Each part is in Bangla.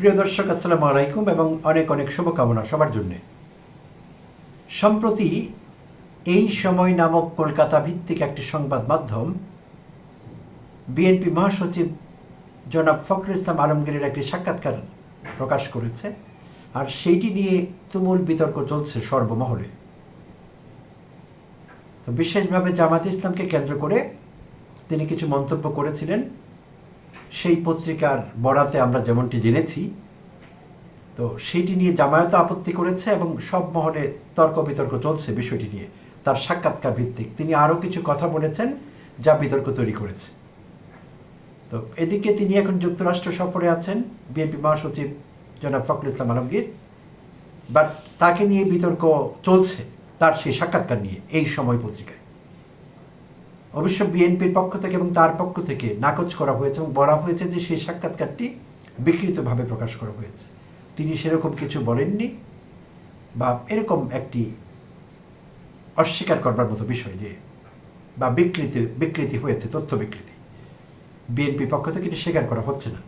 প্রিয় দর্শক, আসসালামু আলাইকুম এবং অনেক অনেক শুভকামনা সবার জন্য। সম্প্রতি এই সময় নামক কলকাতা ভিত্তিক একটি সংবাদ মাধ্যম বিএনপি মহাসচিব জনাব ফখরুল ইসলাম আলমগীরের একটি সাক্ষাৎকার প্রকাশ করেছে আর সেইটি নিয়ে তুমুল বিতর্ক চলছে সর্বমহলে। তো বিশেষভাবে জামাত ইসলামকে কেন্দ্র করে তিনি কিছু মন্তব্য করেছিলেন। সেই পত্রিকার বরাতে আমরা যেমনটি জেনেছি, তো সেইটি নিয়ে জামায়াত আপত্তি করেছে এবং সব মহলে তর্ক বিতর্ক চলছে বিষয়টি নিয়ে। তার সাক্ষাৎকার ভিত্তিক। তিনি আরও কিছু কথা বলেছেন যা বিতর্ক তৈরি করেছে। তো এদিকে তিনি এখন যুক্তরাষ্ট্র সফরে আছেন, বিএনপি মহাসচিব জনাব ফখরুল ইসলাম আলমগীর। বাট তাকে নিয়ে বিতর্ক চলছে, তার সেই সাক্ষাৎকার নিয়ে, এই সময় পত্রিকায়। অবশ্য বিএনপির পক্ষ থেকে এবং তার পক্ষ থেকে নাকচ করা হয়েছে এবং বলা হয়েছে যে সেই সাক্ষাৎকারটি বিকৃতভাবে প্রকাশ করা হয়েছে। তিনি সেরকম কিছু বলেননি বা এরকম একটি অস্বীকার করবার মতো বিষয় যে বা বিকৃতি বিকৃতি হয়েছে, তথ্য বিকৃতি। বিএনপি পক্ষ থেকে এটি স্বীকার করা হচ্ছে না।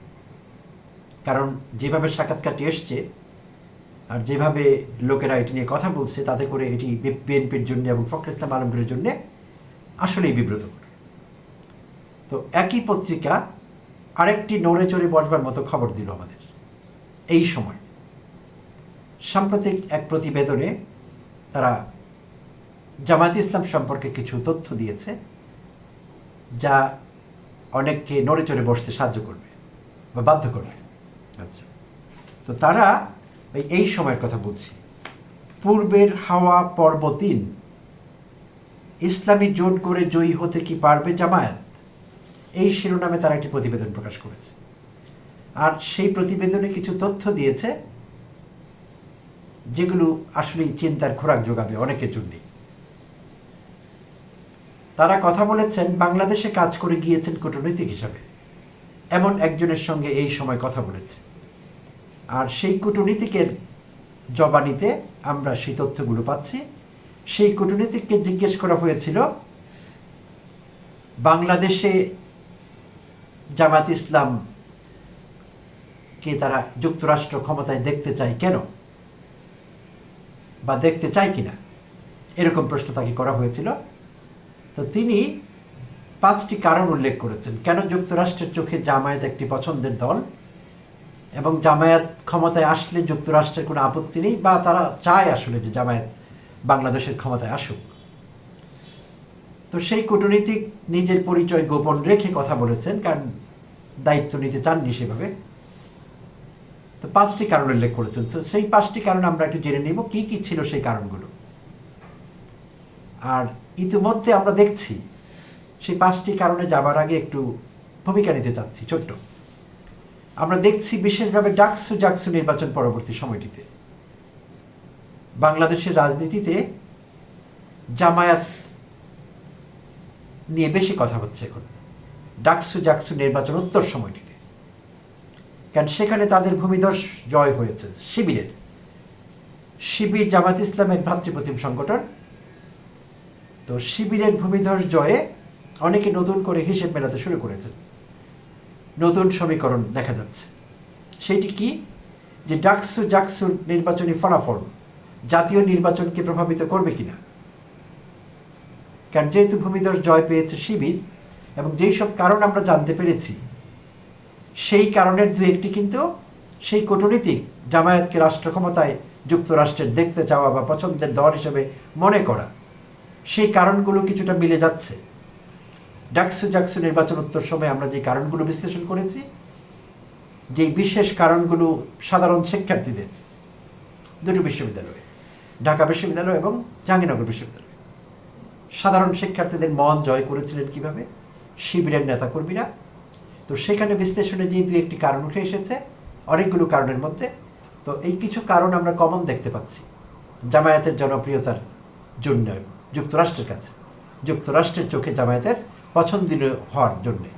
কারণ যেভাবে সাক্ষাৎকারটি এসছে আর যেভাবে লোকেরা এটি নিয়ে কথা বলছে, তাতে করে এটি বিএনপির জন্য এবং ফখরুল ইসলাম আলমগীরের জন্য আসলেই বিব্রতকর। তো একই পত্রিকা আরেকটি নড়ে চড়ে বসবার মতো খবর দিল আমাদের। এই সময় সাম্প্রতিক এক প্রতিবেদনে তারা জামায়াত ইসলাম সম্পর্কে কিছু তথ্য দিয়েছে, যা অনেককে নড়ে চড়ে বসতে সাহায্য করবে বা বাধ্য করবে। আচ্ছা তো তারা এই- সময়ের কথা বলছি। পূর্বের হাওয়া পর্ব তিন ইসলামী জোট করে জয়ী হতে কি পারবে জামায়াত? এই শিরোনামে তারা একটি প্রতিবেদন প্রকাশ করেছে। আর সেই প্রতিবেদনে কিছু তথ্য দিয়েছে, যেগুলো আসলেই চিন্তার খোরাক যোগাবে অনেকের জন্যই। তারা কথা বলেছেন, বাংলাদেশে কাজ করে গিয়েছেন কূটনৈতিক হিসাবে। এমন একজনের সঙ্গে এই সময় কথা বলেছে। আর সেই কূটনীতিকের জবানিতে আমরা সেই তথ্যগুলো পাচ্ছি। সেই কূটনীতিককে জিজ্ঞেস করা হয়েছিল, বাংলাদেশে জামাত ইসলাম কে তারা যুক্তরাষ্ট্র ক্ষমতায় দেখতে চায় কেন? বা দেখতে চায় কিনা? এরকম প্রশ্ন তাকে করা হয়েছিল। তো তিনি পাঁচটি কারণ উল্লেখ করেছেন। কেন যুক্তরাষ্ট্রের চোখে জামায়াত একটি পছন্দের দল এবং জামায়াত ক্ষমতায় আসলে যুক্তরাষ্ট্রের কোনো আপত্তি নেই বা তারা চায় আসলে যে জামায়াত বাংলাদেশের ক্ষমতায় আসুক। তো সেই কূটনীতিক নিজের পরিচয় গোপন রেখে কথা বলেছেন, কারণ দায়িত্ব নিতে চাননি সেভাবে। তো পাঁচটি কারণ উল্লেখ করেছেন। তো সেই পাঁচটি কারণ আমরা একটু জেনে নিব, কি কি ছিল সেই কারণগুলো? আর ইতিমধ্যে আমরা দেখছি, সেই পাঁচটি কারণে যাবার আগে একটু ভূমিকা নিতে চাচ্ছি, ছোট্ট। আমরা দেখছি বিশেষভাবে ডাকসু জাকসু নির্বাচন পরবর্তী সময়টিতে। বাংলাদেশের রাজনীতিতে জামায়াত নিয়ে বেশি কথা হচ্ছে এখন। ডাকসু জাকসু নির্বাচন উত্তর সময়টিতে। কারণ সেখানে তাদের ভূমিধস জয় হয়েছে শিবিরের। শিবির জামাত ইসলামের ভ্রাতৃপ্রতিম সংগঠন। তো শিবিরের ভূমিধস জয়ে অনেকে নতুন করে হিসেব মেলাতে শুরু করেছেন। নতুন সমীকরণ দেখা যাচ্ছে। সেটি কি? যে ডাকসু জাকসুর নির্বাচনী ফলাফল জাতীয় নির্বাচনকে প্রভাবিত করবে কিনা? কারণ যেহেতু ভূমিধস জয় পেয়েছে শিবির, এবং যেই সব কারণ আমরা জানতে পেরেছি, সেই কারণের দু একটি কিন্তু সেই কূটনীতিক জামায়াতকে রাষ্ট্র ক্ষমতায় যুক্তরাষ্ট্রের দেখতে চাওয়া বা পছন্দের দল হিসেবে মনে করা, সেই কারণগুলো কিছুটা মিলে যাচ্ছে। ডাকসু জাকসু নির্বাচন উত্তর সময় আমরা যে কারণগুলো বিশ্লেষণ করেছি, যেই বিশেষ কারণগুলো সাধারণ শিক্ষার্থীদের, দুটো বিশ্ববিদ্যালয়ে। ঢাকা বিশ্ববিদ্যালয় এবং জাহাঙ্গীরনগর বিশ্ববিদ্যালয়। সাধারণ শিক্ষার্থীদের মন জয় করেছিলেন কীভাবে? শিবিরের নেতাকর্মীরা। তো সেখানে বিশ্লেষণে যে দু একটি কারণ উঠে এসেছে, অনেকগুলো কারণের মধ্যে। তো এই কিছু কারণ আমরা কমন দেখতে পাচ্ছি। জামায়াতের জনপ্রিয়তার জন্য, যুক্তরাষ্ট্রের কাছে। যুক্তরাষ্ট্রের চোখে জামায়াতের পছন্দনীয় হওয়ার জন্যে।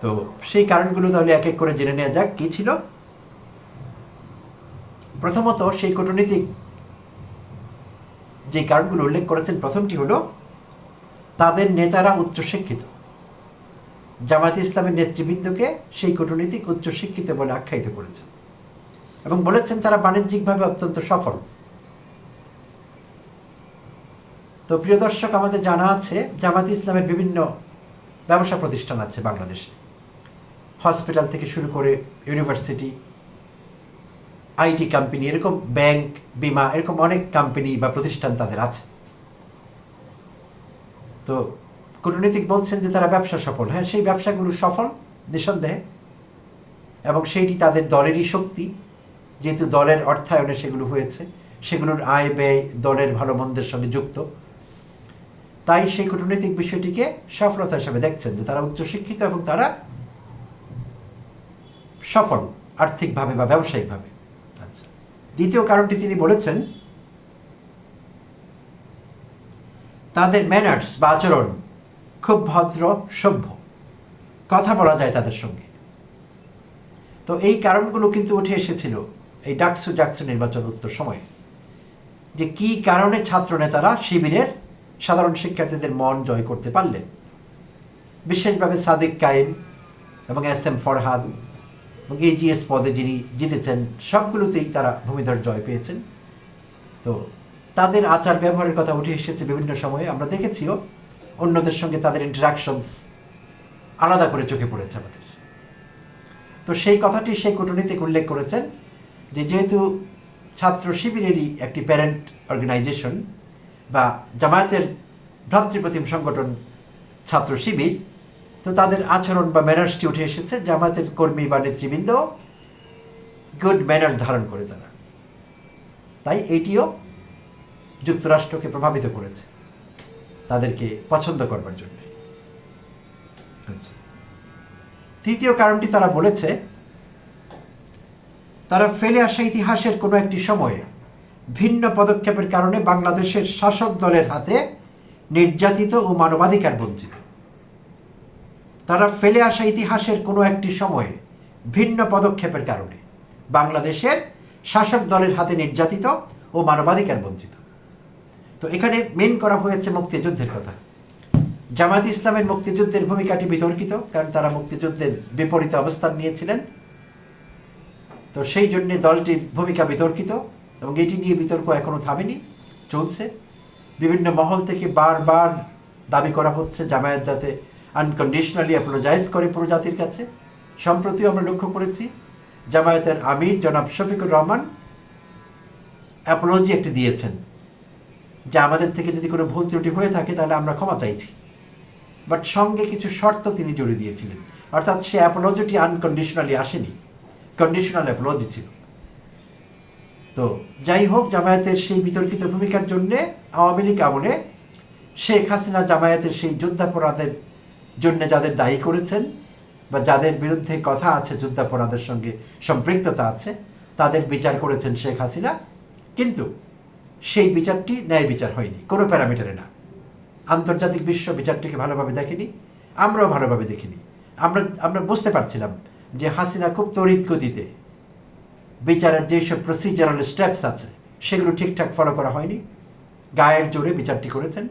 তো সেই কারণগুলো তাহলে এক এক করে জেনে নেওয়া যাক, কী ছিল? প্রথমত সেই কূটনীতিক যে কারণগুলো উল্লেখ করেছেন, প্রথমটি হলো তাদের নেতারা উচ্চশিক্ষিত। জামায়াত ইসলামের নেতৃবৃন্দকে সেই কূটনীতিক উচ্চশিক্ষিত বলে আখ্যায়িত করেছেন এবং বলেছেন তারা বাণিজ্যিকভাবে অত্যন্ত সফল। তো প্রিয় দর্শক, আমাদের জানা আছে জামাত ইসলামের বিভিন্ন ব্যবসা প্রতিষ্ঠান আছে বাংলাদেশে। হসপিটাল থেকে শুরু করে ইউনিভার্সিটি আইটি কোম্পানি এরকম ব্যাংক বিমা, এরকম অনেক কোম্পানি বা প্রতিষ্ঠান তাদের আছে। তো কূটনীতিক বলছেন যে তারা ব্যবসা সফল। হ্যাঁ সেই ব্যবসাগুলো সফল, নিঃসন্দেহে। এবং সেইটি তাদের দলেরই শক্তি। যেহেতু দলের অর্থায়নে সেগুলো হয়েছে, সেগুলোর আয় ব্যয় দলের ভালো মন্দের সঙ্গে যুক্ত। তাই সেই কূটনৈতিক বিষয়টিকে সফলতা হিসাবে দেখছেন যে তারা উচ্চশিক্ষিত এবং তারা সফল আর্থিকভাবে বা ব্যবসায়িকভাবে। দ্বিতীয় কারণটি তিনি বলেছেন, তাদের ম্যানার্স বা আচরণ খুব ভদ্র, সভ্য। কথা বলা যায় তাদের সঙ্গে। তো এই কারণগুলো কিন্তু উঠে এসেছিল এই ডাকসু ডাকসু নির্বাচন উত্তর সময়ে। যে কি কারণে ছাত্র নেতারা শিবিরের সাধারণ শিক্ষার্থীদের মন জয় করতে পারলেন? বিশেষভাবে সাদিক কাইম এবং এস এম ফরহাদ এবং এজিএস পদে যিনি জিতেছেন, সবগুলোতেই তারা ভূমিধর জয় পেয়েছেন। তো তাদের আচার ব্যবহারের কথা উঠে এসেছে বিভিন্ন সময়ে। আমরা দেখেছিও, অন্যদের সঙ্গে তাদের ইন্টারাকশনস আলাদা করে চোখে পড়েছে আমাদের। তো সেই কথাটি সেই কূটনীতিক উল্লেখ করেছেন যে যেহেতু ছাত্র শিবিরেরই একটি প্যারেন্ট অর্গানাইজেশন বা জামায়াতের ভ্রাতৃপ্রতিম সংগঠন ছাত্র শিবির তো তাদের আচরণ বা ম্যানার্সটি উঠে এসেছে জামায়াতের কর্মী বা নেতৃবৃন্দ গুড ম্যানার্স ধারণ করে তারা। তাই এটিও যুক্তরাষ্ট্রকে প্রভাবিত করেছে, তাদেরকে পছন্দ করবার জন্য। আচ্ছা। তৃতীয় কারণটি তারা বলেছে, তারা ফেলে আসা ইতিহাসের কোনো একটি সময়ে ভিন্ন পদক্ষেপের কারণে বাংলাদেশের শাসক দলের হাতে নির্যাতিত ও মানবাধিকার বঞ্চিত। তারা ফেলে আসা ইতিহাসের কোনো একটি সময়ে ভিন্ন পদক্ষেপের কারণে বাংলাদেশের শাসক দলের হাতে নির্যাতিত ও মানবাধিকার বঞ্চিত। তো এখানে মেন করা হয়েছে মুক্তিযুদ্ধের কথা। জামায়াত ইসলামের মুক্তিযুদ্ধের ভূমিকাটি বিতর্কিত, কারণ তারা মুক্তিযুদ্ধের বিপরীতে অবস্থান নিয়েছিলেন। তো সেই জন্য দলটির ভূমিকা বিতর্কিত এবং এটি নিয়ে বিতর্ক এখনও থামেনি, চলছে। বিভিন্ন মহল থেকে বারবার দাবি করা হচ্ছে জামায়াত যাতে আনকন্ডিশনালি অ্যাপোলোজাইজ করে প্রজাতির কাছে। সম্প্রতিও আমরা লক্ষ্য করেছি, জামায়াতের আমির জনাব শফিকুর রহমান অ্যাপোলজি একটি দিয়েছেন। যে আমাদের থেকে যদি কোনো ভুল ত্রুটি হয়ে থাকে, তাহলে আমরা ক্ষমা চাইছি। বাট সঙ্গে কিছু শর্ত তিনি জড়িয়ে দিয়েছিলেন। অর্থাৎ সে অ্যাপোলজিটি আনকন্ডিশনালি আসেনি। কন্ডিশনাল অ্যাপোলজি ছিল। তো যাই হোক, জামায়াতের সেই বিতর্কিত ভূমিকার জন্যে আওয়ামী লীগ আমলে শেখ হাসিনা জামায়াতের সেই যুদ্ধাপরাধের জন্য যাদের দায়ী করেছেন বা যাদের বিরুদ্ধে কথা আছে, যুদ্ধাপরাধের সঙ্গে সম্পৃক্ততা আছে, তাদের বিচার করেছেন শেখ হাসিনা। কিন্তু সেই বিচারটি ন্যায় বিচার হয়নি, কোনো প্যারামিটারে না। আন্তর্জাতিক বিশ্ব বিচারটিকে ভালোভাবে দেখেনি, আমরাও ভালোভাবে দেখিনি। আমরা আমরা বুঝতে পারছিলাম যে হাসিনা খুব তড়িৎ গতিতে বিচারের যেসব প্রসিজারাল স্টেপস আছে, সেগুলো ঠিকঠাক ফলো করা হয়নি। গায়ের জোরে বিচারটি করেছেন।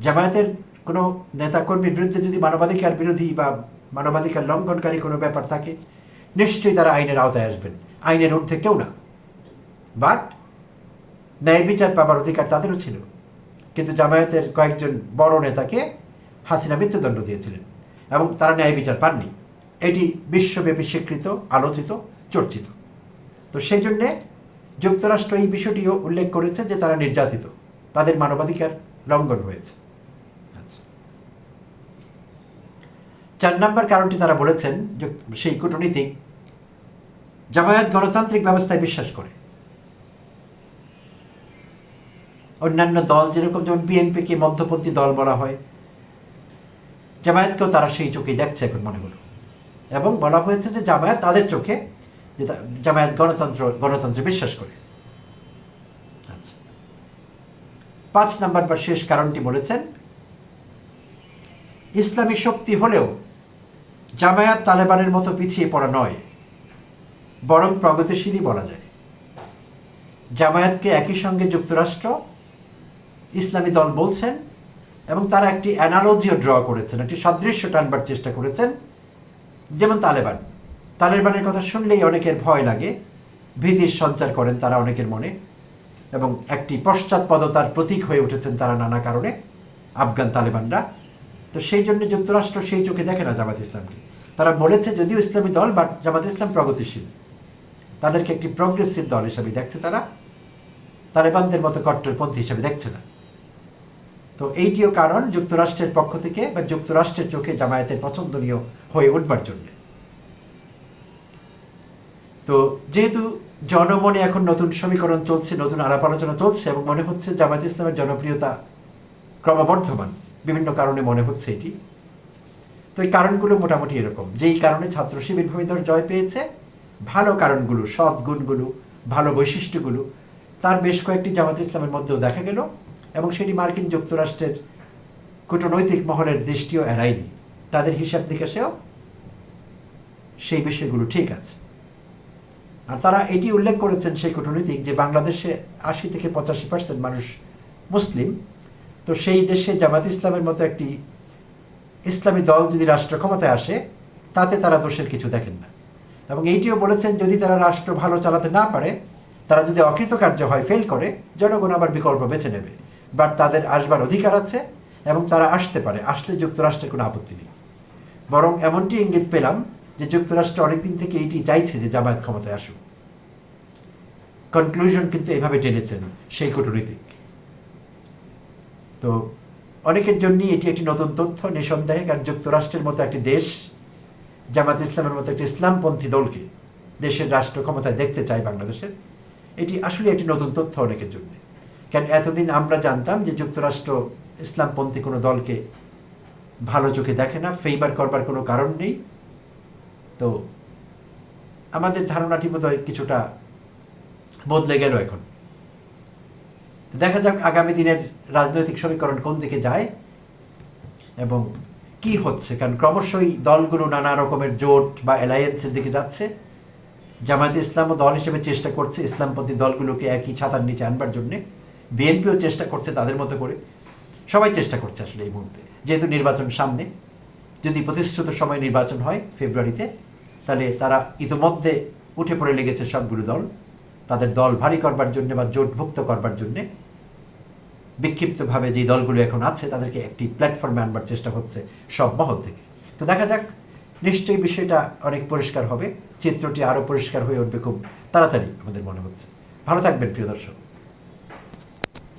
জামায়াতের কোনো নেতাকর্মীর বিরুদ্ধে যদি মানবাধিকার বিরোধী বা মানবাধিকার লঙ্ঘনকারী কোনো ব্যাপার থাকে, নিশ্চয়ই তারা আইনের আওতায় আসবেন। আইনের ঊর্ধ্বে কেউ না। বাট ন্যায় বিচার পাবার অধিকার তাদেরও ছিল। কিন্তু জামায়াতের কয়েকজন বড় নেতাকে হাসিনা মৃত্যুদণ্ড দিয়েছিলেন এবং তারা ন্যায় বিচার পাননি। এটি বিশ্বব্যাপী স্বীকৃত, আলোচিত, চর্চিত। তো সেই জন্যে যুক্তরাষ্ট্র এই বিষয়টিও উল্লেখ করেছে যে তারা নির্যাতিত। তাদের মানবাধিকার লঙ্ঘন হয়েছে আচ্ছা চার নম্বর কারণটি তারা বলেছেন যুক- সেই কূটনীতিক জামায়াত গণতান্ত্রিক ব্যবস্থায় বিশ্বাস করে। অন্যান্য দল যেরকম যেমন বিএনপিকে মধ্যপন্থী দল বলা হয়, জামায়াতকেও তারা সেই চোখেই দেখছে এখন মনে হলো। এবং বলা হয়েছে যে জামায়াত তাদের চোখে যে জামায়াত গণতন্ত্র, গণতন্ত্রে বিশ্বাস করে। আচ্ছা। পাঁচ নাম্বার বা শেষ কারণটি বলেছেন, ইসলামী শক্তি হলেও জামায়াত তালেবানের মতো পিছিয়ে পড়া নয়, বরং প্রগতিশীলই বলা যায়। জামায়াতকে একই সঙ্গে যুক্তরাষ্ট্র, ইসলামী দল বলছেন এবং তারা একটি অ্যানালজিও ড্র করেছেন, একটি সাদৃশ্য টানবার চেষ্টা করেছেন, যেমন তালেবান। তালেবানের কথা শুনলেই অনেকের ভয় লাগে, ভীতির সঞ্চার করেন তারা অনেকের মনে, এবং একটি পশ্চাৎপদতার প্রতীক হয়ে উঠেছেন তারা নানা কারণে, আফগান তালেবানরা। তো সেই জন্য যুক্তরাষ্ট্র সেই চোখে দেখে না জামাত ইসলামকে। তারা বলেছে যদিও ইসলামী দল বাট জামাত ইসলাম প্রগতিশীল, তাদেরকে একটি প্রগ্রেসিভ দল হিসাবে দেখছে তারা, তালেবানদের মতো কট্টরপন্থী হিসাবে দেখছে না। তো এইটিও কারণ যুক্তরাষ্ট্রের পক্ষ থেকে বা যুক্তরাষ্ট্রের চোখে জামায়াতের পছন্দনীয় হয়ে উঠবার জন্য। তো যেহেতু জনমনে এখন নতুন সমীকরণ চলছে, নতুন আলাপ আলোচনা চলছে এবং মনে হচ্ছে জামায়াত ইসলামের জনপ্রিয়তা ক্রমবর্ধমান, বিভিন্ন কারণে মনে হচ্ছে এটি। তো এই কারণগুলো মোটামুটি এরকম। যেই কারণে ছাত্র শিবির ভূমিধর জয় পেয়েছে, ভালো কারণগুলো, সৎ গুণগুলো, ভালো বৈশিষ্ট্যগুলো, তার বেশ কয়েকটি জামাত ইসলামের মধ্যেও দেখা গেল, এবং সেটি মার্কিন যুক্তরাষ্ট্রের কূটনৈতিক মহলের দৃষ্টিও এড়ায়নি। তাদের হিসাব নিকাশেও সেই বিষয়গুলো ঠিক আছে। আর তারা এটি উল্লেখ করেছেন সেই কূটনীতিক যে বাংলাদেশে আশি থেকে পঁচাশি পার্সেন্ট মানুষ মুসলিম, তো সেই দেশে জামাত ইসলামের মতো একটি ইসলামী দল যদি রাষ্ট্র ক্ষমতায় আসে, তাতে তারা দোষের কিছু দেখেন না। এবং এইটিও বলেছেন, যদি তারা রাষ্ট্র ভালো চালাতে না পারে, তারা যদি অকৃতকার্য হয় ফেল করে, জনগণ আবার বিকল্প বেছে নেবে। বাট তাদের আসবার অধিকার আছে, এবং তারা আসতে পারে। আসলে যুক্তরাষ্ট্রের কোনো আপত্তি নেই। বরং এমনটি ইঙ্গিত পেলাম যে যুক্তরাষ্ট্র অনেকদিন থেকে এইটি চাইছে যে জামায়াত ক্ষমতায় আসুক। কনক্লুশন কিন্তু এভাবে টেনেছেন সেই কূটনীতিক। তো অনেকের জন্যই এটি একটি নতুন তথ্য, নিঃসন্দেহে, কারণ যুক্তরাষ্ট্রের মতো একটি দেশ, জামাত ইসলামের মতো একটি ইসলামপন্থী দলকে দেশের রাষ্ট্র ক্ষমতায় দেখতে চায় বাংলাদেশের, এটি আসলে একটি নতুন তথ্য অনেকের জন্য। কারণ এতদিন আমরা জানতাম যে যুক্তরাষ্ট্র ইসলামপন্থী কোনো দলকে ভালো চোখে দেখে না, ফেইবার করবার কোনো কারণ নেই। তো আমাদের ধারণাটি বোধহয় কিছুটা বদলে গেল এখন। দেখা যাক আগামী দিনের রাজনৈতিক সমীকরণ কোন দিকে যায় এবং কি হচ্ছে, কারণ ক্রমশই দলগুলো নানা রকমের জোট বা অ্যালায়েন্সের দিকে যাচ্ছে। জামায়াত ইসলামও দল হিসেবে চেষ্টা করছে ইসলামপন্থী দলগুলোকে একই ছাতার নিচে আনবার জন্যে। বিএনপিও চেষ্টা করছে তাদের মতো করে। সবাই চেষ্টা করছে আসলে এই মুহূর্তে। যেহেতু নির্বাচন সামনে, যদি প্রতিশ্রুত সময় নির্বাচন হয় ফেব্রুয়ারিতে, তাহলে তারা ইতিমধ্যে উঠে পড়ে লেগেছে সবগুলো দল। তাদের দল ভারী করবার জন্য বা জোটভুক্ত করবার জন্যে বিক্ষিপ্তভাবে যে দলগুলো এখন আছে, তাদেরকে একটি প্ল্যাটফর্মে আনবার চেষ্টা হচ্ছে সব মহল থেকে। তো দেখা যাক, নিশ্চয়ই বিষয়টা অনেক পরিষ্কার হবে, চিত্রটি আরও পরিষ্কার হয়ে উঠবে খুব তাড়াতাড়ি, আমাদের মনে হচ্ছে। ভালো থাকবেন, প্রিয় দর্শক।